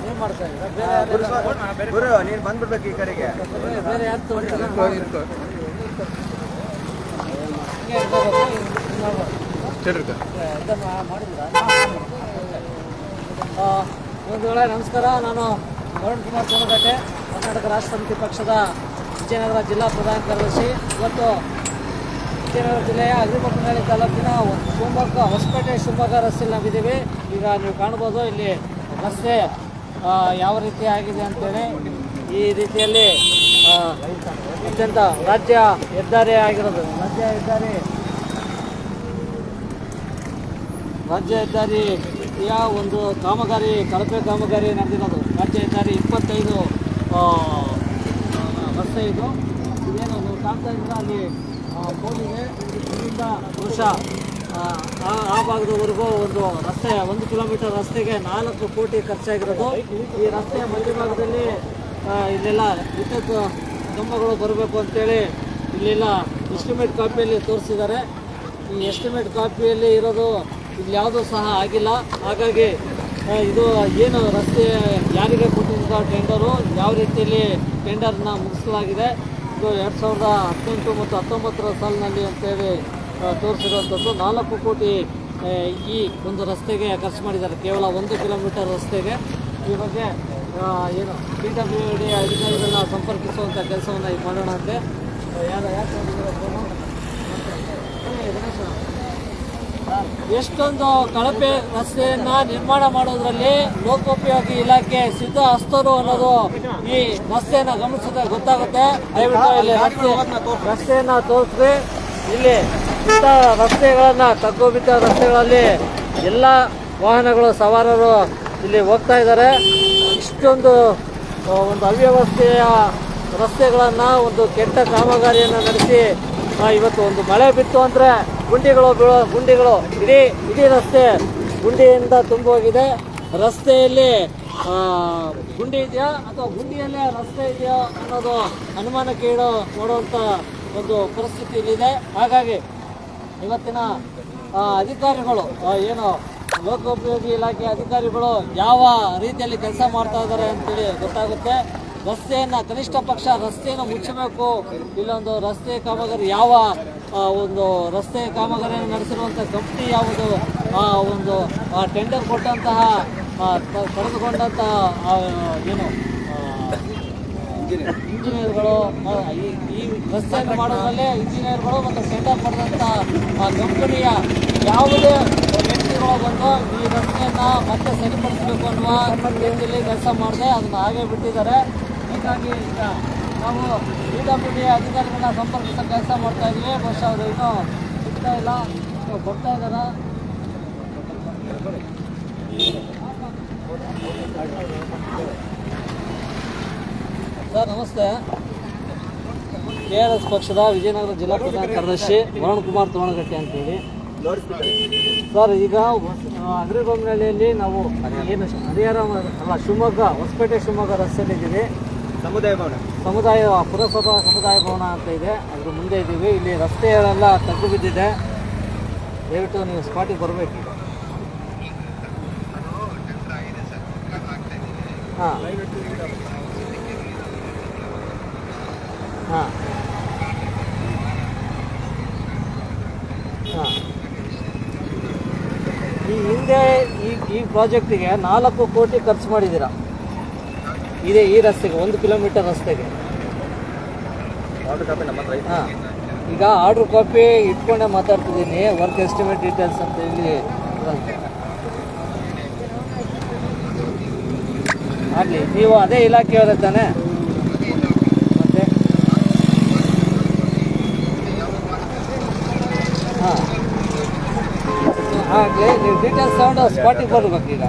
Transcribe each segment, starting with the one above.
ಏನು ಮಾಡ್ತಾ ಇದ್ದೀರಾ? ಗುರು ನೀನು ಬಂದ್ಬಿಡ್ಬೇಕು ಈ ಕಡೆಗೆ. ಬೇರೆ- ಒಂದು ವೇಳೆ ನಮಸ್ಕಾರ. ನಾನು ವರುಣ್ ಕುಮಾರ್ ಸೋಮಗಟ್ಟೆ ಕರ್ನಾಟಕ ರಾಷ್ಟ್ರ ಸಮಿತಿ ಪಕ್ಷದ ವಿಜಯನಗರ ಜಿಲ್ಲಾ ಪ್ರಧಾನ ಕಾರ್ಯದರ್ಶಿ. ಇವತ್ತು ವಿಜಯನಗರ ಜಿಲ್ಲೆಯ ಅಗ್ರಿಪಕ್ಕನಹಳ್ಳಿ ತಾಲೂಕಿನ ಶಿವಮೊಗ್ಗ, ಹೊಸಪೇಟೆ ಶಿವಮೊಗ್ಗ ರಸ್ತೆಯಲ್ಲಿ ನಾವಿದ್ದೀವಿ. ಈಗ ನೀವು ಕಾಣ್ಬೋದು ಇಲ್ಲಿ ರಸ್ತೆ ಯಾವ ರೀತಿ ಆಗಿದೆ ಅಂತೇಳಿ. ಈ ರೀತಿಯಲ್ಲಿ ಅತ್ಯಂತ ರಾಜ್ಯ ಹೆದ್ದಾರಿ ಆಗಿರೋದು. ರಾಜ್ಯ ಹೆದ್ದಾರಿ. ರಾಜ್ಯ ಹೆದ್ದಾರಿಯ ಒಂದು ಕಾಮಗಾರಿ, ಕಳಪೆ ಕಾಮಗಾರಿ ನಡೆದಿರೋದು. ರಾಜ್ಯ ಹೆದ್ದಾರಿ ಇಪ್ಪತ್ತೈದು ರಸ್ತೆ ಇದು. ಇದೇನು ನೀವು ಕಾಣ್ತಾ ಇದ್ದೀರಾ ಅಲ್ಲಿ? ಇದೆ ಇಲ್ಲಿಂದ ಬಹುಶಃ ಆ, ಭಾಗದವರೆಗೂ ಒಂದು ರಸ್ತೆ ಒಂದು ಕಿಲೋಮೀಟರ್ ರಸ್ತೆಗೆ ನಾಲ್ಕು ಕೋಟಿ ಖರ್ಚಾಗಿರೋದು. ಈ ರಸ್ತೆಯ ಮಧ್ಯಭಾಗದಲ್ಲಿ ಇಲ್ಲೆಲ್ಲ ವಿದ್ಯುತ್ ಕಂಬಗಳು ಬರಬೇಕು ಅಂತೇಳಿ ಇಲ್ಲೆಲ್ಲ ಎಸ್ಟಿಮೇಟ್ ಕಾಪಿಯಲ್ಲಿ ತೋರಿಸಿದ್ದಾರೆ. ಈ ಎಸ್ಟಿಮೇಟ್ ಕಾಪಿಯಲ್ಲಿ ಇರೋದು ಇಲ್ಲಿ ಯಾವುದೂ ಸಹ ಆಗಿಲ್ಲ. ಹಾಗಾಗಿ ಇದು ಏನು ರಸ್ತೆ ಯಾರಿಗೆ ಕೊಟ್ಟಿದ್ದ ಟೆಂಡರು ಯಾವ ರೀತಿಯಲ್ಲಿ ಟೆಂಡರ್ನ ಮುಗಿಸಲಾಗಿದೆ. ಇದು ಎರಡು ಸಾವಿರದ ಹದಿನೆಂಟು ಮತ್ತು ಹತ್ತೊಂಬತ್ತರ ಸಾಲಿನಲ್ಲಿ ಅಂತೇಳಿ ತೋರಿಸಿರುವಂಥದ್ದು. ನಾಲ್ಕು ಕೋಟಿ ಈ ಒಂದು ರಸ್ತೆಗೆ ಖರ್ಚು ಮಾಡಿದ್ದಾರೆ. ಕೇವಲ ಒಂದು ಕಿಲೋಮೀಟರ್ ರಸ್ತೆಗೆ. ಈ ಬಗ್ಗೆ ಏನು ಪಿ ಡಬ್ಲ್ಯೂ ಡಿ ಅಧಿಕಾರಿಗಳನ್ನ ಸಂಪರ್ಕಿಸುವಂಥ ಕೆಲಸವನ್ನು ಈಗ ಮಾಡೋಣ ಅಂತೆ. ಯಾರು ಯಾಕೆ ಬಂದಿದ್ದೀರಾ ಫೋನು? ಬನ್ನಿ, ಗಣೇಶ. ಎಷ್ಟೊಂದು ಕಳಪೆ ರಸ್ತೆಯನ್ನ ನಿರ್ಮಾಣ ಮಾಡೋದ್ರಲ್ಲಿ ಲೋಕೋಪಯೋಗಿ ಇಲಾಖೆ ಸಿದ್ಧ ಹಸ್ತರು ಅನ್ನೋದು ಈ ರಸ್ತೆಯನ್ನ ಗಮನಿಸಿದ್ರೆ ಗೊತ್ತಾಗುತ್ತೆ. ದಯವಿಟ್ಟು ಇಲ್ಲಿ ರಸ್ತೆ ರಸ್ತೆಯನ್ನ ತೋರಿಸ್ರಿ. ಇಲ್ಲಿ ಇಂಥ ರಸ್ತೆಗಳನ್ನ ತಗ್ಗುಬಿದ್ದ ರಸ್ತೆಗಳಲ್ಲಿ ಎಲ್ಲ ವಾಹನಗಳು, ಸವಾರರು ಇಲ್ಲಿ ಹೋಗ್ತಾ ಇದ್ದಾರೆ. ಇಷ್ಟೊಂದು ಒಂದು ಅವ್ಯವಸ್ಥೆಯ ರಸ್ತೆಗಳನ್ನ, ಒಂದು ಕೆಟ್ಟ ಕಾಮಗಾರಿಯನ್ನು ನಡೆಸಿ ಇವತ್ತು ಒಂದು ಮಳೆ ಬಿತ್ತು ಅಂದ್ರೆ ಗುಂಡಿಗಳು ಬೀಳೋ ಗುಂಡಿಗಳು ಇಡೀ ಇಡೀ ರಸ್ತೆ ಗುಂಡಿಯಿಂದ ತುಂಬೋಗಿದೆ. ರಸ್ತೆಯಲ್ಲಿ ಗುಂಡಿ ಇದೆಯಾ ಅಥವಾ ಗುಂಡಿಯಲ್ಲೇ ರಸ್ತೆ ಇದೆಯಾ ಅನ್ನೋದು ಅನುಮಾನಕ್ಕೆ ಇಡೋ ನೋಡುವಂಥ ಒಂದು ಪರಿಸ್ಥಿತಿ ಇಲ್ಲಿದೆ ಹಾಗಾಗಿ ಇವತ್ತಿನ ಅಧಿಕಾರಿಗಳು ಏನು, ಲೋಕೋಪಯೋಗಿ ಇಲಾಖೆ ಅಧಿಕಾರಿಗಳು ಯಾವ ರೀತಿಯಲ್ಲಿ ಕೆಲಸ ಮಾಡ್ತಾ ಇದ್ದಾರೆ ಅಂತೇಳಿ ಗೊತ್ತಾಗುತ್ತೆ. ರಸ್ತೆಯನ್ನ, ಕನಿಷ್ಠ ಪಕ್ಷ ರಸ್ತೆಯನ್ನು ಮುಚ್ಚಬೇಕು. ಇಲ್ಲೊಂದು ರಸ್ತೆ ಕಾಮಗಾರಿ, ಯಾವ ಒಂದು ರಸ್ತೆ ಕಾಮಗಾರಿಯನ್ನು ನಡೆಸಿರುವಂಥ ಕಂಪ್ನಿ ಯಾವುದು, ಆ, ಒಂದು ಟೆಂಡರ್ ಕೊಟ್ಟಂತಹ ಕಳೆದುಕೊಂಡಂತಹ ಏನು ಇಂಜಿನಿಯರ್ಗಳು ಈ ರಸ್ತೆಯನ್ನು ಮಾಡೋದ್ರಲ್ಲಿ ಇಂಜಿನಿಯರ್ಗಳು ಮತ್ತು ಟೆಂಡರ್ ಪಡೆದಂತಹ ಆ ಕಂಪನಿಯ ಯಾವುದೇ ವ್ಯಕ್ತಿಗಳು ಬಂದು ಈ ರಸ್ತೆಯನ್ನ ಮತ್ತೆ ಸರಿಪಡಿಸಬೇಕು ಅನ್ನುವ ಕೆಲಸ ಮಾಡದೆ ಅದನ್ನ ಹಾಗೆ ಬಿಟ್ಟಿದ್ದಾರೆ. ಹೀಗಾಗಿ ಈಗ ನಾವು ಪಿ ಡಬ್ಲ್ಯೂ ಡಿ ಅಧಿಕಾರಿಗಳನ್ನ ಸಂಪರ್ಕಿಸೋ ಕೆಲಸ ಮಾಡ್ತಾ ಇದ್ದೀವಿ ಬಸ್ ಅವರು ಇನ್ನೂ ಸಿಗ್ತಾ ಇಲ್ಲ. ಬರ್ತಾ ಇದ್ದಾರಾ ಸರ್, ನಮಸ್ತೆ. ಕೆ ಆರ್ ಎಸ್ ಪಕ್ಷದ ವಿಜಯನಗರ ಜಿಲ್ಲಾ ಪ್ರಧಾನ ಕಾರ್ಯದರ್ಶಿ ವರುಣ್ ಕುಮಾರ್ ತೋಣಗಟ್ಟೆ ಅಂತೇಳಿ. ಸರ್, ಈಗ ಅಗ್ರಿಬೊಮ್ಮನಹಳ್ಳಿಯಲ್ಲಿ ನಾವು ಏನು ಹರಿಹರ, ಅಲ್ಲ, ಶಿವಮೊಗ್ಗ, ಹೊಸಪೇಟೆ ಶಿವಮೊಗ್ಗ ರಸ್ತೆಯಲ್ಲಿ ಇದ್ದೀವಿ ಸಮುದಾಯ ಭವನ. ಸಮುದಾಯ, ಪುರಸಭಾ ಸಮುದಾಯ ಭವನ ಅಂತ ಇದೆ. ಅದ್ರ ಮುಂದೆ ಇದ್ದೀವಿ. ಇಲ್ಲಿ ರಸ್ತೆಗಳೆಲ್ಲ ತಗ್ಗು ಬಿದ್ದಿದೆ. ದಯವಿಟ್ಟು ನೀವು ಸ್ಪಾಟಿಗೆ ಬರಬೇಕು ಹಾಂ. ಹಾಂ. ಈ ಹಿಂದೆ ಈ ಈ ಪ್ರಾಜೆಕ್ಟಿಗೆ ನಾಲ್ಕು ಕೋಟಿ ಖರ್ಚು ಮಾಡಿದ್ದೀರಾ? ಇದೆ ಈ ರಸ್ತೆಗೆ ಒಂದು ಕಿಲೋಮೀಟರ್ ರಸ್ತೆಗೆ. ಹಾಂ. ಈಗ ಆರ್ಡ್ರ್ ಕಾಪಿ ಇಟ್ಕೊಂಡೇ ಮಾತಾಡ್ತಿದ್ದೀನಿ ವರ್ಕ್ ಎಸ್ಟಿಮೇಟ್ ಡೀಟೇಲ್ಸ್ ಅಂತ ಹೇಳಿ. ಆಗಲಿ ನೀವು ಅದೇ ಇಲಾಖೆಯವರೇ ತಾನೆ? ಮತ್ತೆ? ಹಾಂ. ಆಗಲಿ ನೀವು ಡೀಟೇಲ್ಸ್ ತಗೊಂಡು ಸ್ಪಾಟಿಗೆ ಬರ್ಬೇಕು ಈಗ.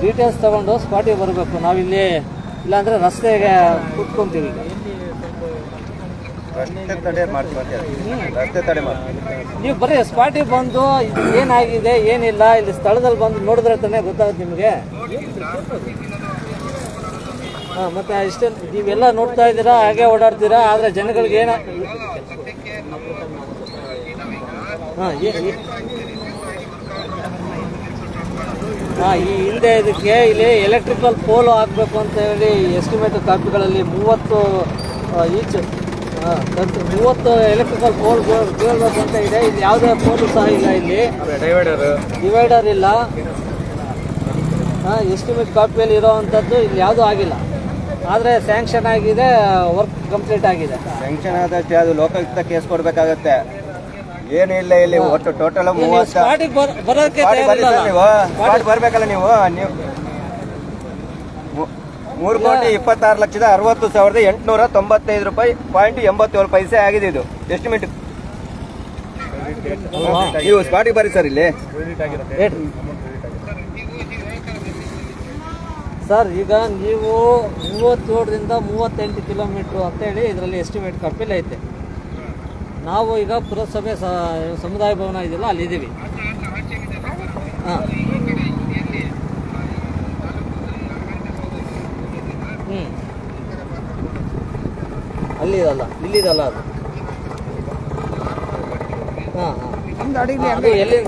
ಡೀಟೇಲ್ಸ್ ತಗೊಂಡು ಸ್ಪಾಟಿಗೆ ಬರಬೇಕು. ನಾವಿಲ್ಲಿ ಇಲ್ಲಾಂದರೆ ರಸ್ತೆಗೆ ಕುತ್ಕೊಂತೀವಿ. ಈಗ ರಸ್ತೆ ತಡೆ ಮಾಡ್ತೀವಿ. ರಸ್ತೆ ತಡೆ ಮಾಡ್ತೀವಿ. ನೀವು ಬರೀ ಸ್ಪಾಟಿಗೆ ಬಂದು ಏನಾಗಿದೆ ಏನಿಲ್ಲ ಇಲ್ಲಿ ಸ್ಥಳದಲ್ಲಿ ಬಂದು ನೋಡಿದ್ರೆ ತಾನೇ ಗೊತ್ತಾಗುತ್ತೆ ನಿಮಗೆ. ಹಾಂ ಮತ್ತೆ ಇಷ್ಟೇ ನೀವೆಲ್ಲ ನೋಡ್ತಾ ಇದ್ದೀರಾ ಹಾಗೆ ಓಡಾಡ್ತೀರಾ ಆದರೆ ಜನಗಳಿಗೆ ಏನ ಹಾಂ ಹಾ, ಈ ಹಿಂದೆ ಇದಕ್ಕೆ ಇಲ್ಲಿ ಎಲೆಕ್ಟ್ರಿಕಲ್ ಪೋಲ್ ಹಾಕಬೇಕು ಅಂತ ಹೇಳಿ ಎಸ್ಟಿಮೇಟ್ ಕಾಪಿಗಳಲ್ಲಿ ಮೂವತ್ತು ಈಚ್ ಮೂವತ್ತು ಎಲೆಕ್ಟ್ರಿಕಲ್ ಪೋಲ್ ಬೀಳ್ಬೇಕು ಅಂತ ಇದೆ. ಇಲ್ಲಿ ಯಾವುದೇ ಪೋಲು ಸಹ ಇಲ್ಲ ಇಲ್ಲಿ. ಡೈವೈಡರ್ ಡಿವೈಡರ್ ಇಲ್ಲ. ಎಸ್ಟಿಮೇಟ್ ಕಾಪಿಯಲ್ಲಿ ಇರೋವಂಥದ್ದು ಇಲ್ಲಿ ಯಾವುದೂ ಆಗಿಲ್ಲ. ಆದರೆ ಸ್ಯಾಂಕ್ಷನ್ ಆಗಿದೆ ವರ್ಕ್ ಕಂಪ್ಲೀಟ್ ಆಗಿದೆ. ಸ್ಯಾಂಕ್ಷನ್ ಆದಷ್ಟೇ ಅದು ಲೋಕಾಯುಕ್ತ ಕೇಸ್ ಕೊಡ್ಬೇಕಾಗತ್ತೆ. ಏನು ಇಲ್ಲ ಇಲ್ಲಿ ಒಟ್ಟು ಟೋಟಲ್ ಮೂವತ್ತು ನೀವು ಬರ್ಬೇಕಲ್ಲ ನೀವು ನೀವು. ಮೂರು ಕೋಟಿ ಇಪ್ಪತ್ತಾರು ಲಕ್ಷದ ಅರವತ್ತು ಸಾವಿರದ ಎಂಟುನೂರ ತೊಂಬತ್ತೈದು ರೂಪಾಯಿ ಪಾಯಿಂಟ್ ಎಂಬತ್ತೇಳು ಪೈಸೆ ಆಗಿದೆ ಇದು. ಎಸ್ಟಿಮೇಟ್ ನೀವು ಸ್ಪಾಟಿಗೆ ಬರ್ರಿ ಸರ್ ಇಲ್ಲಿ. ಸರ್ ಈಗ ನೀವು ಮೂವತ್ತೇಳರಿಂದ ಮೂವತ್ತೆಂಟು ಕಿಲೋಮೀಟ್ರು ಅಂತೇಳಿ ಇದರಲ್ಲಿ ಎಸ್ಟಿಮೇಟ್ ಕಾಪಿಲಿ ಐತೆ ನಾವು ಈಗ ಪುರಸಭೆ ಸಮುದಾಯ ಭವನ ಇದೆಯಲ್ಲ ಅಲ್ಲಿದ್ದೀವಿ. ಹಾಂ. ಹ್ಞೂ ಅಲ್ಲಿದಲ್ಲ ಇಲ್ಲಿದಲ್ಲ ಅದು. ಹಾಂ ಹಾಂ. ಅದು ಎಲ್ಲಿ?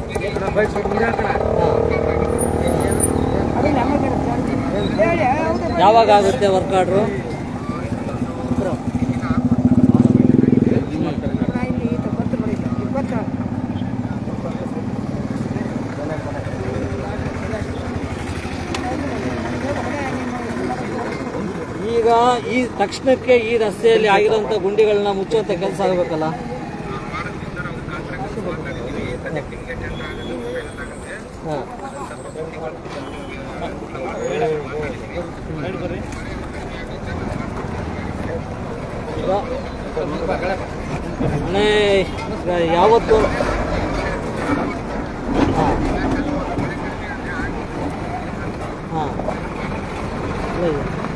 ಹಾಂ. ಯಾವಾಗ ಆಗುತ್ತೆ ವರ್ಕ್ ಆರ್ಡ್ರು ಈಗ ಈ ತಕ್ಷಣಕ್ಕೆ ಈ ರಸ್ತೆಯಲ್ಲಿ ಆಗಿರುವಂತಹ ಗುಂಡಿಗಳನ್ನ ಮುಚ್ಚುವಂಥ ಕೆಲಸ ಆಗಬೇಕಲ್ಲ? ಯಾವತ್ತು ಹಾಂ ಹಾಂ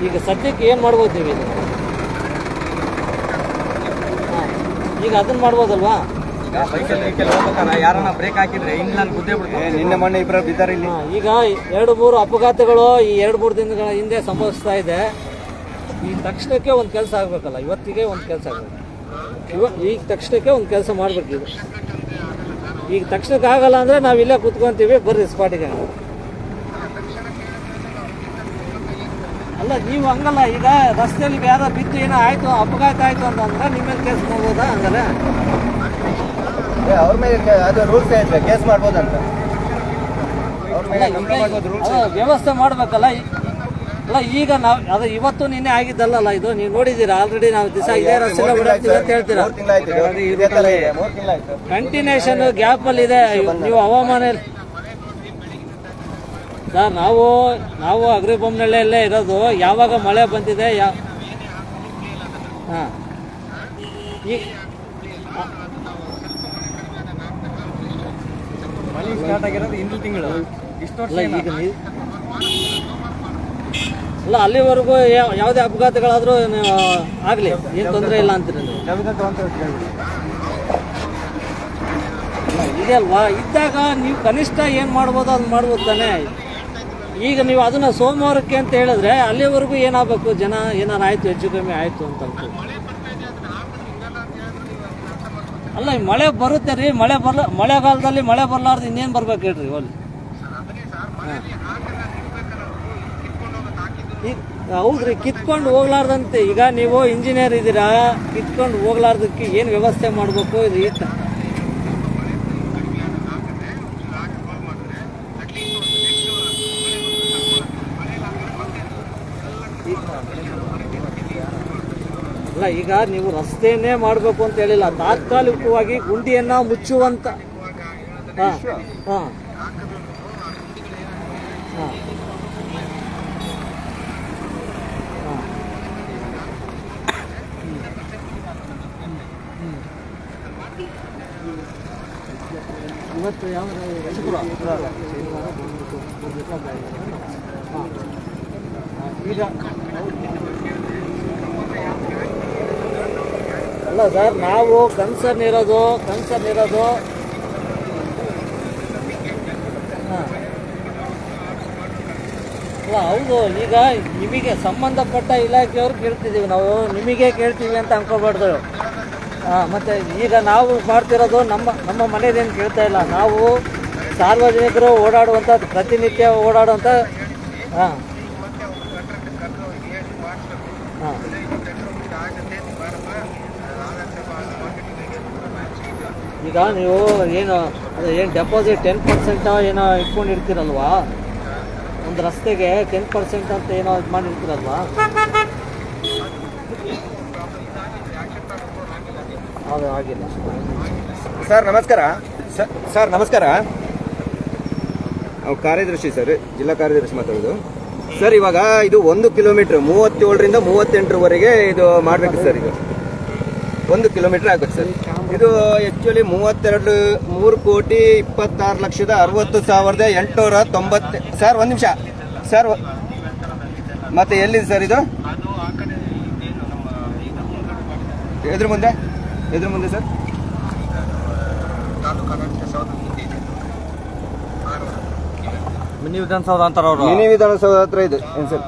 ಈಗ ಸದ್ಯಕ್ಕೆ ಏನು ಮಾಡ್ಬೋದು ನೀವು ಇದು ಹಾಂ. ಈಗ ಅದನ್ನು ಮಾಡ್ಬೋದಲ್ವಾ? ಯಾರನ್ನ ಬ್ರೇಕ್ ಹಾಕಿದ್ರೆ ಹಿಂಗ್ ನಾನು ಗುದ್ದೆ ನಿನ್ನೆ ಮೊನ್ನೆ ಇಬ್ಬರು ಬಿದ್ದಾರೆ ಇಲ್ಲಿ. ಈಗ ಎರಡು ಮೂರು ಅಪಘಾತಗಳು ಈ ಎರಡು ಮೂರು ದಿನಗಳ ಹಿಂದೆ ಸಂಭವಿಸ್ತಾ ಇದೆ. ಈ ತಕ್ಷಣಕ್ಕೆ ಒಂದು ಕೆಲಸ ಆಗಬೇಕಲ್ಲ ಇವತ್ತಿಗೆ ಒಂದು ಕೆಲಸ ಆಗಬೇಕು. ಇವ ಈಗ ತಕ್ಷಣಕ್ಕೆ ಒಂದು ಕೆಲಸ ಮಾಡಬೇಕಿದು ಈಗ. ತಕ್ಷಣಕ್ಕೆ ಆಗಲ್ಲ ಅಂದರೆ ನಾವು ಇಲ್ಲೇ ಕೂತ್ಕೊಂತೀವಿ ಬರ್ರಿ ಸ್ಪಾಟಿಗೆ ಅಲ್ಲ ನೀವು ಹಂಗಲ್ಲ ಈಗ ರಸ್ತೆಯಲ್ಲಿ ಯಾರೋ ಬಿದ್ದು ಏನೋ ಆಯಿತು ಅಪಘಾತ ಆಯಿತು ಅಂತಂದ್ರೆ ನಿಮ್ಮ ಮೇಲೆ ಕೇಸ್ ಮಾಡ್ಬೋದಾ ಹಂಗಲ್ಲ? ಅವ್ರ ಮೇಲೆ ಅದು ರೂಲ್ಸ್ ಐತೆ ಕೇಸ್ ಮಾಡ್ಬೋದಂತ. ವ್ಯವಸ್ಥೆ ಮಾಡಬೇಕಲ್ಲ ಅಲ್ಲ ಈಗ ನಾವು ಅದು ಇವತ್ತು ನಿನ್ನೆ ಆಗಿದ್ದಲ್ಲ ಇದು? ನೀವು ನೋಡಿದ್ದೀರಾ? ಆಲ್ರೆಡಿ ನಾವು ದಿವಸ ಇದೇ ರಸ್ತೆ ಬಿಡ್ತೀವಿ ಅಂತ ಹೇಳ್ತೀರಾ? ಕಂಟಿನ್ಯೂಷನ್ ಗ್ಯಾಪ್ ಅಲ್ಲಿ ಇದೆ ನೀವು ಹವಾಮಾನ ಸರ್ ನಾವು ನಾವು ಅಗ್ರಿಬೊಮ್ಮನಹಳ್ಳಿಯಲ್ಲೇ ಇರೋದು. ಯಾವಾಗ ಮಳೆ ಬಂದಿದೆ ಯಾ ಹಾಂ. ಈ ಸ್ಟಾರ್ಟ್ ಆಗಿರೋದು ಹಿಂದಿನ ತಿಂಗಳು. ಇಷ್ಟು ಅಲ್ಲ ಅಲ್ಲಿವರೆಗೂ ಯಾವುದೇ ಅಪಘಾತಗಳಾದರೂ ಆಗಲಿ ಏನು ತೊಂದರೆ ಇಲ್ಲ ಅಂತೀರಿ ಇದೆಯಲ್ವಾ ಇದೆ ಅಲ್ವಾ? ಇದ್ದಾಗ ನೀವು ಕನಿಷ್ಠ ಏನು ಮಾಡ್ಬೋದು ಅದು ಮಾಡ್ಬೋದು ತಾನೇ. ಈಗ ನೀವು ಅದನ್ನ ಸೋಮವಾರಕ್ಕೆ ಅಂತ ಹೇಳಿದ್ರೆ ಅಲ್ಲಿವರೆಗೂ ಏನಾಗಬೇಕು? ಜನ ಏನಾರು ಆಯ್ತು, ಹೆಚ್ಚು ಕಮ್ಮಿ ಆಯಿತು ಅಂತ ಅಲ್ಲ ಮಳೆ ಬರುತ್ತೆ ರೀ. ಮಳೆ ಬರ್ಲ, ಮಳೆಗಾಲದಲ್ಲಿ ಮಳೆ ಬರಲಾರ್ದು ಇನ್ನೇನು ಬರ್ಬೇಕು ಹೇಳ್ರಿ ಅಲ್ಲಿ ಹೌದ್ರಿ, ಕಿತ್ಕೊಂಡು ಹೋಗ್ಲಾರ್ದಂತೆ. ಈಗ ನೀವು ಇಂಜಿನಿಯರ್ ಇದ್ದೀರಾ, ಕಿತ್ಕೊಂಡು ಹೋಗ್ಲಾರ್ದಕ್ಕೆ ಏನು ವ್ಯವಸ್ಥೆ ಮಾಡಬೇಕು? ಇದು ಈ ಅಲ್ಲ ಈಗ ನೀವು ರಸ್ತೆಯನ್ನೇ ಮಾಡಬೇಕು ಅಂತ ಹೇಳಿಲ್ಲ ತಾತ್ಕಾಲಿಕವಾಗಿ ಗುಂಡಿಯನ್ನ ಮುಚ್ಚುವಂತ. ಹಾಂ ಹಾಂ. ಹಾಂ. ಇವತ್ತು ಯಾವ ಈಗ ಅಲ್ಲ ಸರ್ ನಾವು ಕನ್ಸರ್ನ್ ಇರೋದು ಕನ್ಸರ್ನ್ ಇರೋದು. ಅಲ್ಲ, ಹೌದು, ಈಗ ನಿಮಗೆ ಸಂಬಂಧಪಟ್ಟ ಇಲಾಖೆಯವ್ರು ಕೇಳ್ತಿದ್ದೀವಿ ನಾವು. ನಿಮಗೆ ಕೇಳ್ತೀವಿ ಅಂತ ಅನ್ಕೋಬಾರ್ದು. ಹಾಂ, ಮತ್ತು ಈಗ ನಾವು ಮಾಡ್ತಿರೋದು ನಮ್ಮ ನಮ್ಮ ಮನೇದೇನು ಕೇಳ್ತಾ ಇಲ್ಲ. ನಾವು ಸಾರ್ವಜನಿಕರು ಓಡಾಡುವಂಥ ಪ್ರತಿನಿತ್ಯ ಓಡಾಡುವಂಥ, ಹಾಂ. ಈಗ ನೀವು ಏನು, ಅದು ಏನು ಡೆಪಾಸಿಟ್ ಟೆನ್ ಪರ್ಸೆಂಟ್ ಏನೋ ಇಟ್ಕೊಂಡಿರ್ತೀರಲ್ವಾ? ಒಂದು ರಸ್ತೆಗೆ ಟೆನ್ ಪರ್ಸೆಂಟ್ ಅಂತ ಏನೋ ಇದು ಮಾಡಿರ್ತೀರಲ್ವಾ? ಆಗಿಲ್ಲ. ಸರ್, ನಮಸ್ಕಾರ. ಸರ್, ನಮಸ್ಕಾರ. ನಾವು ಕಾರ್ಯದರ್ಶಿ ಸರ್, ಜಿಲ್ಲಾ ಕಾರ್ಯದರ್ಶಿ ಮಾತಾಡೋದು. ಸರ್, ಇವಾಗ ಇದು ಒಂದು ಕಿಲೋಮೀಟರ್, ಮೂವತ್ತೇಳರಿಂದ ಮೂವತ್ತೆಂಟರವರೆಗೆ ಇದು ಮಾಡಬೇಕು ಸರ್ ಇದು. ಒಂದು ಕಿಲೋಮೀಟರ್ ಆಗ್ಬೇಕು ಸರ್. ಇದು ಆಕ್ಚುಲಿ ಮೂವತ್ತೆರಡು ಮೂರು ಕೋಟಿ ಇಪ್ಪತ್ತಾರು ಲಕ್ಷದ ಅರವತ್ತು ಸಾವಿರದ ಎಂಟುನೂರ ತೊಂಬತ್ತು ಸರ್ ಒಂದು ನಿಮಿಷ. ಸರ್ ಮತ್ತೆ ಎಲ್ಲಿದೆ ಸರ್ ಇದು? ಎದ್ರ ಮುಂದೆ? ಎದ್ರ ಮುಂದೆ ಸರ್. ಮಿನಿ ವಿಧಾನಸೌಧ ಅಂತಾರ ಅವರು. ಮಿನಿ ವಿಧಾನಸೌಧ ಹತ್ರ ಇದೆ. ಏನು ಸರ್?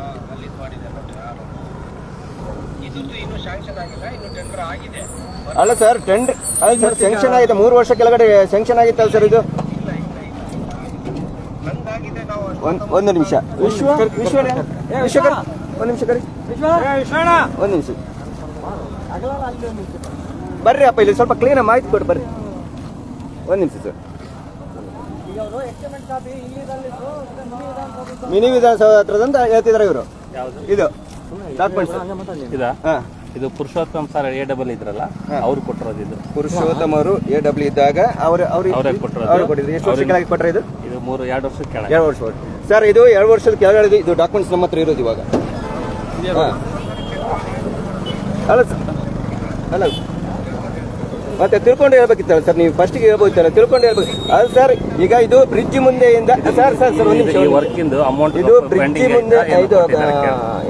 ಅಲ್ಲ ಸರ್ ಟೆಂಡ್ ಅಲ್ಲ ಸರ್ ಸೆಂಕ್ಷನ್ ಆಗಿದೆ ಮೂರು ವರ್ಷ ಕೆಳಗಡೆ ಸ್ಯಾಂಕ್ಷನ್ ಆಗಿತ್ತಲ್ಲ ಸರ್ ಇದು? ಒಂದ್ ಒಂದು ನಿಮಿಷ. ವಿಶ್ವ ವಿಶ್ವ ವಿಶ್ವಕರ್ ಒಂದು ನಿಮಿಷ ಕರಿ. ಒಂದು ನಿಮಿಷ. ಬರ್ರಿ ಅಪ್ಪ ಇಲ್ಲಿ ಸ್ವಲ್ಪ ಕ್ಲೀನ್ ಮಾಹಿತಿ ಕೊಡಿ ಬರ್ರಿ. ಒಂದು ನಿಮಿಷ ಸರ್. ಮಿನಿ ವಿಧಾನಸೌಧ ಹತ್ರದಂತ ಹೇಳ್ತಿದಾರೆ ಇವರು. ಇದು. ಡಾಕ್ಯುಮೆಂಟ್ಸ್ ಇದಾ? ಹಾ. ಇದು ಪುರುಷೋತ್ತಮ್ ಸರ್ ಎ ಡಬಲ್ ಇದ್ರಲ್ಲ. ಅವ್ರು ಕೊಟ್ಟಿರೋದು ಇದು. ಪುರುಷೋತ್ತಮ್ ಅವರು ಎ ಡಬ್ಲ್ಯೂ ಇದ್ದಾಗ ಅವರು ಅವರು ಅವ್ರಿಗೆ ಕೊಟ್ಟಿರೋದು. ಕೊಟ್ಟಿದ್ರು ಎಷ್ಟು ವರ್ಷ ಕೆಳಗೆ ಕೊಟ್ಟರೆ ಇದು? ಇದು ಮೂರು ಎರಡು ವರ್ಷ ಕೆಳಗೆ. ಎರಡು ವರ್ಷ ಸರ್ ಇದು ಎರಡು ವರ್ಷದ ಕೆಳಗಡೆ ಇದು ಡಾಕ್ಯುಮೆಂಟ್ಸ್ ನಮ್ಮ ಹತ್ರ ಇರೋದು ಇವಾಗ. ಅಲ್ಲ ಸರ್ ಅಲ್ಲ ಮತ್ತೆ ತಿಳ್ಕೊಂಡು ಹೇಳ್ಬೇಕಿತ್ತಲ್ಲ ಸರ್ ನೀವು ಫಸ್ಟಿಗೆ ಹೇಳ್ಬೋದಿತ್ತಲ್ಲ ತಿಳ್ಕೊಂಡು ಹೇಳ್ಬೇಕು. ಅದು ಸರ್ ಈಗ ಇದು ಬ್ರಿಡ್ಜ್ ಮುಂದೆಯಿಂದ ಸರ್ ಸರ್ ಸರ್ ಒಂದು ನಿಮಿಷ ಈ ವರ್ಕ್ ಇಂದು ಅಮೌಂಟ್ ಇದು ಬ್ರಿಡ್ಜ್ ಮುಂದೆ ಇದು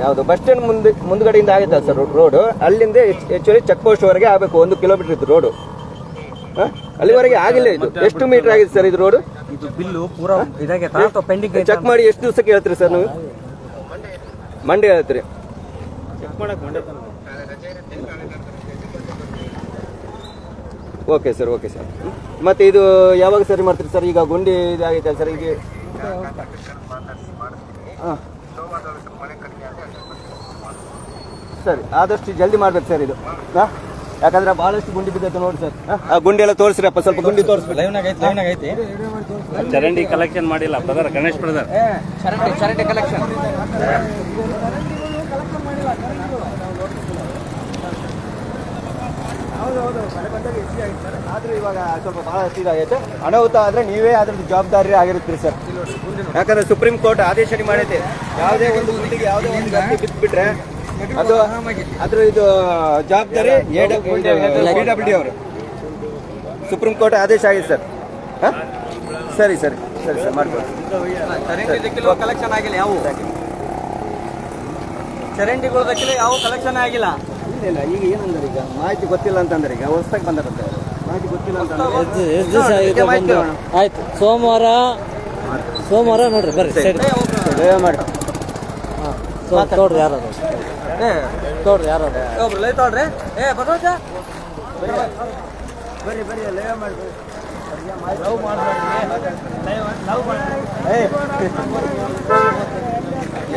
ಯಾವುದು ಬಸ್ ಸ್ಟ್ಯಾಂಡ್ ಮುಂದೆ ಮುಂದ್ಗಡೆಯಿಂದ ಆಗುತ್ತಲ್ಲ ಸರ್ ರೋಡ್ ಅಲ್ಲಿಂದ ಆಕ್ಚುಲಿ ಚೆಕ್ ಪೋಸ್ಟ್ ವರೆಗೆ ಆಗಬೇಕು ಒಂದು ಕಿಲೋಮೀಟರ್ ಇತ್ತು ರೋಡ್ ಅಲ್ಲಿವರೆಗೆ ಆಗಿಲ್ಲ ಇದು. ಎಷ್ಟು ಮೀಟರ್ ಆಗಿದೆ ಸರ್ ಇದು ರೋಡ್ ಇದು ಬಿಲ್ಲು ಪೂರಾ ಇದಾಗೈತಾ ಅಥವಾ ಪೆಂಡಿಂಗ್ ಚೆಕ್ ಮಾಡಿ ಎಷ್ಟು ದಿವಸಕ್ಕೆ ಹೇಳ್ತೀರಿ ಸರ್ ನೀವು? ಮಂಡೇ ಹೇಳ್ತೀರಿ. Okay sir okay sir. ಮತ್ತೆ ಇದು ಯಾವಾಗ ಸರಿ ಮಾಡ್ತೀರಿ ಸರ್? ಈಗ ಗುಂಡಿ ಇದಾಗೈತೆ ಸರ್ ಈಗ ಹಾಂ. ಸರಿ ಆದಷ್ಟು ಜಲ್ದಿ ಮಾಡ್ಬೇಕು ಸರ್ ಇದು. ಹಾಂ? ಯಾಕಂದ್ರೆ ಬಹಳಷ್ಟು ಗುಂಡಿ ಬಿದ್ದೈತೆ ನೋಡಿ ಸರ್. ಆ ಗುಂಡಿ ಎಲ್ಲ ತೋರಿಸ್ರಪ್ಪ ಸ್ವಲ್ಪ ಗುಂಡಿ ತೋರಿಸ್ಬೇಕು ಲೈವ್ನಾಗ ಐತಿ ಲೈವ್ನಾಗ ಐತಿ ಚರಂಡಿ ಕಲೆಕ್ಷನ್ ಮಾಡಿಲ್ಲ ಬ್ರದರ್ ಗಣೇಶ್ ಬ್ರದರ್ ಚರಂಡಿ ಚರಂಡಿ ಕಲೆಕ್ಷನ್ ಆದ್ರೆ ಇವಾಗ ಸ್ವಲ್ಪ ಬಹಳ ಇದಾಗೈತೆ ಅನಾಹುತ ಆದ್ರೆ ನೀವೇ ಅದ್ರದ್ದು ಜವಾಬ್ದಾರಿ ಆಗಿರುತ್ತೀರಿ ಸರ್. ಯಾಕಂದ್ರೆ ಸುಪ್ರೀಂ ಕೋರ್ಟ್ ಆದೇಶ ಮಾಡೈತೆ ಯಾವುದೇ ಒಂದು ಗುಂಡಿಗೆ ಯಾವುದೇ ಒಂದು ಗಂಟೆ ಬಿಟ್ಬಿಟ್ರೆ ಅದು ಅದ್ರ ಇದು ಜವಾಬ್ದಾರಿ ಎ ಅವರು. ಸುಪ್ರೀಂ ಕೋರ್ಟ್ ಆದೇಶ ಆಗಿದೆ ಸರ್? ಸರಿ ಸರಿ ಸರಿ ಸರ್ ಮಾಡ್ಬೋದು ಕಲೆಕ್ಷನ್ ಆಗಿಲ್ಲ ಯಾವ ಕಲೆಕ್ಷನ್ ಆಗಿಲ್ಲ? ಇಲ್ಲ ಇಲ್ಲ. ಈಗ ಏನಂದ್ರೆ ಈಗ ಮಾಹಿತಿ ಗೊತ್ತಿಲ್ಲ ಅಂತಂದ್ರೆ ಈಗ ಹೊಸ್ದಾಗಿ ಬಂದಾರಂತೆ ಅವರು. ಮಾಹಿತಿ ಗೊತ್ತಿಲ್ಲ ಅಂತಂದ್ರೆ ಎಷ್ಟು ದಿವಸ ಆಗಿದೆ ಬಂದು? ಆಯ್ತು. ಸೋಮವಾರ ಸೋಮವಾರ ನೋಡ್ರಿ ಬರ್ರಿ ಸರಿ. ದಯಮಾಡಿ ಹಾಂ ತೋಡ್ರಿ ಯಾರು ಏ ತೋಡ್ರಿ ಯಾರು ಒಬ್ರು ಲೈ ತೊಗೊಳ್ರಿ ಏ ಬಸವಜ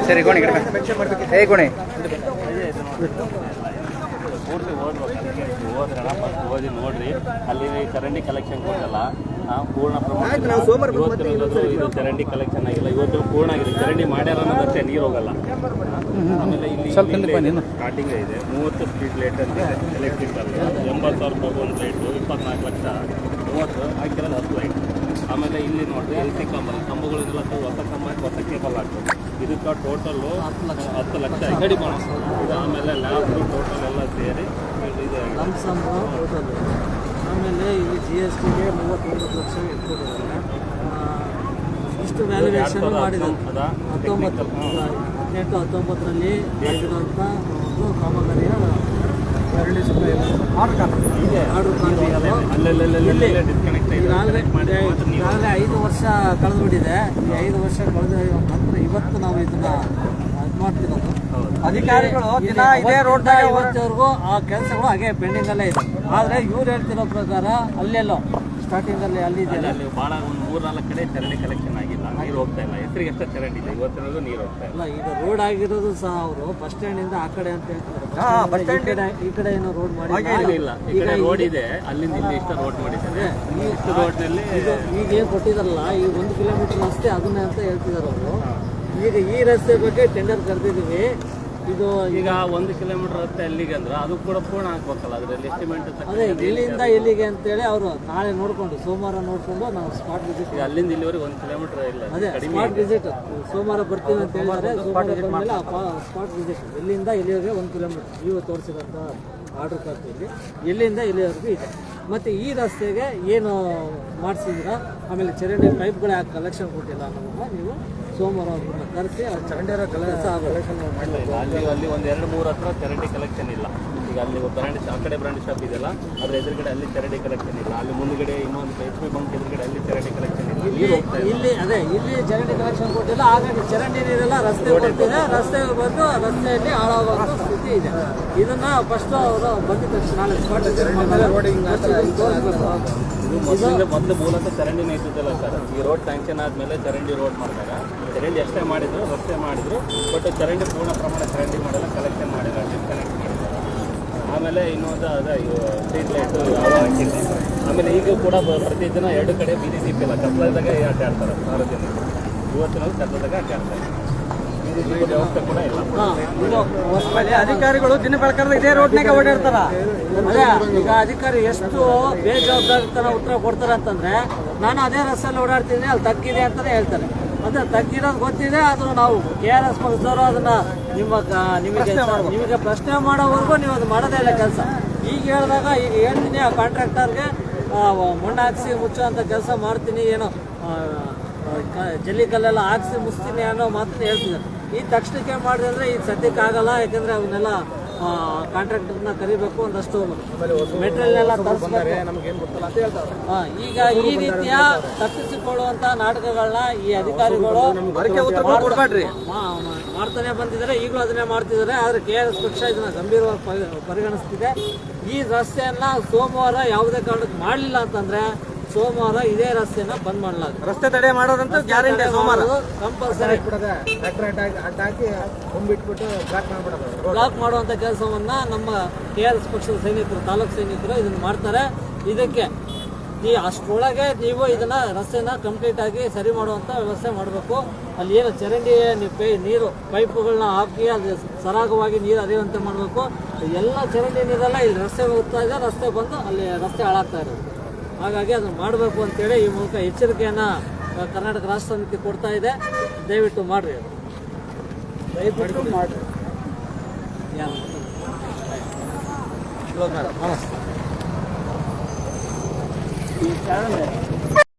ಸರಿ ಗೋಣಿ ಏ ಗೋಣಿ. ಪೂರ್ತಿ ಓದ್ಬೇಕು ಹೋದ್ರಣ ಫಸ್ಟ್ ಓದಿ ನೋಡ್ರಿ. ಅಲ್ಲಿ ಚರಂಡಿ ಕಲೆಕ್ಷನ್ ಕೊಟ್ಟಲ್ಲ. ಆ, ಪೂರ್ಣ ಪ್ರಮಾಣ ಇದು ಚರಂಡಿ ಕಲೆಕ್ಷನ್ ಆಗಿಲ್ಲ. ಇವತ್ತು ಪೂರ್ಣ ಆಗಿದೆ. ಚರಂಡಿ ಮಾಡ್ಯಾರ ಅನ್ನೋದಷ್ಟೇ ನೀರು ಹೋಗಲ್ಲ. ಆಮೇಲೆ ಇಲ್ಲಿ ಸ್ಟಾರ್ಟಿಂಗ್ ಇದೆ. ಮೂವತ್ತು ಸ್ಟ್ರೀಟ್ ಲೈಟ್ ಅಂತ ಎಲೆಕ್ಟ್ರಿಕ್ ಎಂಬತ್ತು ಸಾವಿರ ರೂಪಾಯಿ ಒಂದು ಲೈಟು ಇಪ್ಪತ್ನಾಲ್ಕು ಲಕ್ಷ. ಮೂವತ್ತು ಹಾಕಿರೋದು ಹತ್ತು ಲೈಟ್ ಆಮೇಲೆ ಇಲ್ಲಿ ನೋಡ್ರಿ ಎಲ್ ಸಿ ಕಂಬ. ಕಂಬಗಳಿಗೆಲ್ಲ ಹೊಸ ಕಂಬ ಹೊಸ ಕೇಬಲ್ ಹಾಕ್ಬೇಕು. ಇದಕ್ಕೆ ಟೋಟಲ್ಲು ಹತ್ತು ಲಕ್ಷ. ಅಂಗಡಿ ಇದು ಆಮೇಲೆ ಲ್ಯಾಬ್ ಟೋಟಲ್ ಎಲ್ಲ ಸೇರಿ ಇದು ಟೋಟಲ್ ಆಮೇಲೆ ಇಲ್ಲಿ ಜಿ ಎಸ್ ಟಿಗೆ ಮೂವತ್ತೊಂಬತ್ತು ಲಕ್ಷ ಇಟ್ಕೊಂಡಿದ್ದಾರೆ. ಇಷ್ಟು ವ್ಯಾಲ್ಯೂಯೇಷನ್ ಮಾಡಿದೆ? ಹತ್ತೊಂಬತ್ತು ಹದಿನೆಂಟು ಹತ್ತೊಂಬತ್ತರಲ್ಲಿ ಆಗಿರುವಂಥ ಒಂದು ಕಾಮಗಾರಿಯ ಆರ್ಡರ್ ಅಲ್ಲಲ್ಲಲ್ಲೇ ಡಿಸ್ಕನೆಕ್ಟ್ ಆಗಿದೆ ಈಗಾಗಲೇ ಐದು ವರ್ಷ ಕಳೆದು ಬಿಟ್ಟಿದೆ ಈ ಐದು ವರ್ಷ ಕಳೆದ ಇವತ್ತು ನಾವು ಇದನ್ನ ಇದು. ಮಾಡ್ತಿರೋದು ಅಧಿಕಾರಿಗಳು ದಿನ ಇದೇ. ರೋಡ್ ಇವತ್ತವರೆಗೂ ಆ ಕೆಲಸಗಳು ಹಾಗೆ ಪೆಂಡಿಂಗ್ ಅಲ್ಲೇ ಇದೆ ಆದ್ರೆ ಇವ್ರು ಹೇಳ್ತಿರೋ ಪ್ರಕಾರ ಅಲ್ಲೆಲ್ಲೋ ಸ್ಟಾರ್ಟಿಂಗ್ ಅಲ್ಲಿ ಅಲ್ಲಿ ಇದೆಯಲ್ಲ ಭಾಳ ಒಂದು ಮೂರ್ನಾಲ್ಕು ಕಡೆ ತೆರಳಿ ಕಲೆಕ್ಷನ್ ಆಗಿಲ್ಲ ನೀರು ಹೋಗ್ತಾ ಇಲ್ಲ. ಹೆಸರಿಗೆ ಅಷ್ಟೇ ಚರಂಡಿ ಇದೆ ಇವತ್ತಿನವರೆಗೂ ನೀರು ಹೋಗ್ತಾ ಇಲ್ಲ. ಅಲ್ಲ ಈಗ ರೋಡ್ ಆಗಿರೋದು ಸಹ ಅವರು ಬಸ್ ಸ್ಟ್ಯಾಂಡ್ ಇಂದ ಆ ಕಡೆ ಅಂತ ಹೇಳ್ತಾರೆ ಈ ಕಡೆ ಈ ಕಡೆ ಏನೋ ರೋಡ್ ಮಾಡಿ ಇಲ್ಲ. ಈ ಕಡೆ ರೋಡ್ ಇದೆ. ಅಲ್ಲಿಂದ ಇಲ್ಲಿ ಇಷ್ಟ ರೋಡ್ ಮಾಡಿದ್ದಾರೆ. ಇಷ್ಟು ರೋಡ್ನಲ್ಲಿ ಇದು ಈಗ ಏನ್ ಕೊಟ್ಟಿದಾರಲ್ಲ ಈ ಒಂದು ಕಿಲೋಮೀಟರ್ ರಸ್ತೆ ಅದನ್ನೇ ಅಂತ ಹೇಳ್ತಿದಾರೆ ಅವರು. ಈಗ ಈ ರಸ್ತೆ ಬಗ್ಗೆ ಟೆಂಡರ್ ಕರೆದಿದ್ದೀವಿ. ಇದು ಈಗ ಒಂದು ಕಿಲೋಮೀಟರ್ ರಸ್ತೆ ಅಲ್ಲಿಗೆ ಅಂದ್ರೆ ಅದು ಕೂಡ ಪೂರ್ಣ ಹಾಕ್ಬೇಕಲ್ಲ ಅದರಲ್ಲಿ ಎಸ್ಟಿಮೇಟ್ ಅದೇ ಇಲ್ಲಿಂದ ಇಲ್ಲಿಗೆ ಅಂತೇಳಿ ಅವರು ನಾಳೆ ನೋಡ್ಕೊಂಡು ಸೋಮವಾರ ನೋಡ್ಕೊಂಡು ನಾವು ಸ್ಪಾಟ್ ವಿಸಿಟ್ ಅಲ್ಲಿಂದ ಇಲ್ಲಿವರೆಗೆ ಒಂದು ಕಿಲೋಮೀಟರ್ ಇಲ್ಲ ಅದೇ ಸ್ಪಾಟ್ ವಿಸಿಟ್ ಸೋಮವಾರ ಬರ್ತೀವಿ ಅಂತ ಹೇಳಿದ್ರೆ ಸೋಮವಾರ ಸ್ಪಾಟ್ ವಿಸಿಟ್ ಇಲ್ಲಿಂದ ಇಲ್ಲಿವರೆಗೆ ಒಂದು ಕಿಲೋಮೀಟರ್. ನೀವು ತೋರಿಸಿದಂಥ ಆರ್ಡರ್ ಕೊಡ್ತೀವಿ ಇಲ್ಲಿಂದ ಇಲ್ಲಿವರೆಗೂ ಇದೆ. ಮತ್ತು ಈ ರಸ್ತೆಗೆ ಏನು ಮಾಡಿಸಿದ್ರ ಆಮೇಲೆ ಚರಂಡಿ ಪೈಪ್ಗಳೇ ಕಲೆಕ್ಷನ್ ಕೊಟ್ಟಿಲ್ಲ ಅನ್ನೋದನ್ನ ನೀವು ಸೋಮವಾರ ಅವ್ರನ್ನ ಕರೆಸಿ ಚರಂಡಿ ಕೆಲಸ ಕಲೆಕ್ಷನ್ ಅಲ್ಲಿ ಅಲ್ಲಿ ಒಂದು ಎರಡು ಮೂರು ಹತ್ರ ಚರಂಡಿ ಕಲೆಕ್ಷನ್ ಇಲ್ಲ. ಈಗ ಅಲ್ಲಿ ಬ್ರ್ಯಾಂಡ್ ಆ ಕಡೆ ಬ್ರಾಂಡ್ ಶಾಪ್ ಇದೆಯಲ್ಲ ಅದ್ರ ಎದುರುಗಡೆ ಅಲ್ಲಿ ಚರಂಡಿ ಕಲೆಕ್ಷನ್ ಇಲ್ಲ. ಅಲ್ಲಿ ಮುಂದ್ಗಡೆ ಇನ್ನೊಂದು ಎಚ್ ಪಿ ಬಂಕ್ ಎದುರುಗಡೆ ಅಲ್ಲಿ ಚರಂಡಿ ಕಲೆಕ್ಷನ್ ಇಲ್ಲ. ಇಲ್ಲಿ ಹೋಗ್ತಾ ಇಲ್ಲ ಇಲ್ಲಿ ಅದೇ ಇಲ್ಲಿ ಚರಂಡಿ ಕಲೆಕ್ಷನ್ ಕೊಟ್ಟಿಲ್ಲ ಹಾಗಾಗಿ ಚರಂಡಿ ನೀರೆಲ್ಲ ರಸ್ತೆ ಕೊಟ್ಟಿದೆ ರಸ್ತೆ ಬಂದು ರಸ್ತೆಯಲ್ಲಿ ಹಾಳಾಗುವಂಥ ಸ್ಥಿತಿ ಇದೆ. ಇದನ್ನ ಫಸ್ಟ್ ಅವರು ಬಂದಿದ ತಕ್ಷಣ ಇದು ಮೊದಲು ಮೂಲತಃ ಚರಂಡಿನೇ ಇದ್ದಿದ್ದಲ್ಲ ಸರ್. ಈ ರೋಡ್ ಸ್ಯಾಂಕ್ಷನ್ ಆದಮೇಲೆ ಚರಂಡಿ ರೋಡ್ ಮಾಡಿದಾಗ ಚರಂಡಿ ಅಷ್ಟೇ ಮಾಡಿದ್ರು, ರಸ್ತೆ ಮಾಡಿದ್ರು ಬಟ್ ಚರಂಡಿ ಪೂರ್ಣ ಪ್ರಮಾಣ ಚರಂಡಿ ಮಾಡಲ್ಲ ಕಲೆಕ್ಷನ್ ಮಾಡಿಲ್ಲ ಡಿಸ್ಕನೆಕ್ಟ್ ಮಾಡಿದ್ದಾರೆ ಆಮೇಲೆ ಇನ್ನೊಂದು ಅದ ಸ್ಟ್ರೀಟ್ ಲೈಟು ಯಾವ ಹಾಕಿಲ್ಲ ಆಮೇಲೆ ಈಗ ಕೂಡ ಪ್ರತಿದಿನ ಎರಡು ಕಡೆ ಬೀದಿ ದೀಪ ಇಲ್ಲ. ಕತ್ಲದಾಗ ಅಡ್ಡಾಡ್ತಾರೆ ಸಾರ್ವಜನಿಕರು ಇವತ್ತಿನಲ್ಲಿ ಕತ್ಲದಾಗ ಅಡ್ಡಾಡ್ತಾರೆ ಅಧಿಕಾರಿಗಳು ದಿನ ಬೆಳಕಂದ್ರೆ ಇದೇ ರೋಡ್ನಾಗ ಓಡಾಡ್ತಾರ. ಈಗ ಅಧಿಕಾರಿ ಎಷ್ಟು ಬೇಜವಾಬ್ದಾರಿತನ ಉತ್ತರ ಕೊಡ್ತಾರ ಅಂತಂದ್ರೆ, ನಾನು ಅದೇ ರಸ್ತೆಯಲ್ಲಿ ಓಡಾಡ್ತೀನಿ ಅಲ್ಲಿ ತಗ್ಗಿದೆ ಅಂತಾನೆ ಹೇಳ್ತಾರೆ. ಅದೇ ತಗ್ಗಿರೋದು ಗೊತ್ತಿದೆ ಆದ್ರೂ ನಾವು ಕೆ ಆರ್ ಎಸ್ ಪಕ್ಷದವರು ಅದನ್ನ ನಿಮ್ಮ ನಿಮಗೆ ನಿಮಗೆ ಪ್ರಶ್ನೆ ಮಾಡೋವರೆಗೂ ನೀವು ಅದು ಮಾಡೋದೇ ಇಲ್ಲ ಕೆಲಸ. ಈಗ ಹೇಳಿದಾಗ ಈಗ ಹೇಳ್ತೀನಿ ಆ ಕಾಂಟ್ರಾಕ್ಟರ್ಗೆ ಮಣ್ಣು ಹಾಕ್ಸಿ ಮುಚ್ಚುವಂಥ ಕೆಲಸ ಮಾಡ್ತೀನಿ ಏನೋ ಜಲ್ಲಿ ಕಲ್ಲೆಲ್ಲ ಹಾಕ್ಸಿ ಮುಚ್ತೀನಿ ಅನ್ನೋ ಮಾತನ್ನ ಹೇಳ್ತಿದ್ದಾರೆ. ಈ ತಕ್ಷಣಕ್ಕೆ ಮಾಡಿದ್ರೆ ಈಗ ಸದ್ಯಕ್ಕೆ ಆಗಲ್ಲ ಯಾಕಂದ್ರೆ ಅವನ್ನೆಲ್ಲ ಕಾಂಟ್ರಾಕ್ಟರ್ನ ಕರಿಬೇಕು ಒಂದಷ್ಟು ಮೆಟೀರಿಯಲ್ ತರಿಸ್ಬೇಕು. ಹಾ, ಈಗ ಈ ರೀತಿಯ ತಪ್ಪಿಸಿಕೊಳ್ಳುವಂತ ನಾಟಕಗಳನ್ನ ಈ ಅಧಿಕಾರಿಗಳು ಮಾಡ್ತಾನೆ ಬಂದಿದ್ದಾರೆ ಈಗಲೂ ಅದನ್ನೇ ಮಾಡ್ತಿದ್ದಾರೆ ಆದ್ರೆ ಕೆ ಆರ್ ಎಸ್ ಪಕ್ಷ ಇದನ್ನ ಗಂಭೀರವಾಗಿ ಪರಿ- ಪರಿಗಣಿಸ್ತಿದೆ. ಈ ರಸ್ತೆಯನ್ನ ಸೋಮವಾರ ಯಾವುದೇ ಕಾರಣಕ್ಕೆ ಮಾಡಲಿಲ್ಲ ಅಂತಂದ್ರೆ ಸೋಮವಾರ ಇದೇ ರಸ್ತೆನ ಬಂದ್ ಮಾಡಲಾಗುತ್ತೆ ರಸ್ತೆ ತಡೆ ಮಾಡೋದಂತ ಗ್ಯಾರಂಟಿ ಸೋಮವಾರ. ಕಂಪಲ್ಸರಿ. ಬ್ಲಾಕ್ ಮಾಡುವಂತ ಕೆಲಸವನ್ನ ನಮ್ಮ ಕೆ ಆರ್ ಎಸ್ ಪಕ್ಷದ ಸೈನಿಕರು ತಾಲೂಕು ಸೈನಿಕರು ಇದನ್ನ ಮಾಡ್ತಾರೆ. ಇದಕ್ಕೆ ಈ ಅಷ್ಟರೊಳಗೆ ನೀವು ಇದನ್ನ ರಸ್ತೆನ ಕಂಪ್ಲೀಟ್ ಆಗಿ ಸರಿ ಮಾಡುವಂತ ವ್ಯವಸ್ಥೆ ಮಾಡಬೇಕು. ಅಲ್ಲಿ ಏನು ಚರಂಡಿ ನೀರು ಪೈಪ್ಗಳನ್ನ ಹಾಕಿ ಅಲ್ಲಿ ಸರಾಗವಾಗಿ ನೀರು ಹರಿಯುವಂತೆ ಮಾಡಬೇಕು. ಎಲ್ಲ ಚರಂಡಿ ನೀರೆಲ್ಲ ಇಲ್ಲಿ ರಸ್ತೆ ಹೋಗ್ತಾ ಇದೆ ರಸ್ತೆ ಬಂದು ಅಲ್ಲಿ ರಸ್ತೆ ಹಾಳಾಗ್ತಾ ಇರೋದು ಹಾಗಾಗಿ ಅದನ್ನು ಮಾಡಬೇಕು ಅಂತೇಳಿ ಈ ಮೂಲಕ ಎಚ್ಚರಿಕೆಯನ್ನು ಕರ್ನಾಟಕ ರಾಷ್ಟ್ರ ಸಮಿತಿ ಕೊಡ್ತಾ ಇದೆ. ದಯವಿಟ್ಟು ಮಾಡಿರಿ ಅದು. ದಯವಿಟ್ಟು ಮಾಡಿರಿ. ನಮಸ್ತೆ.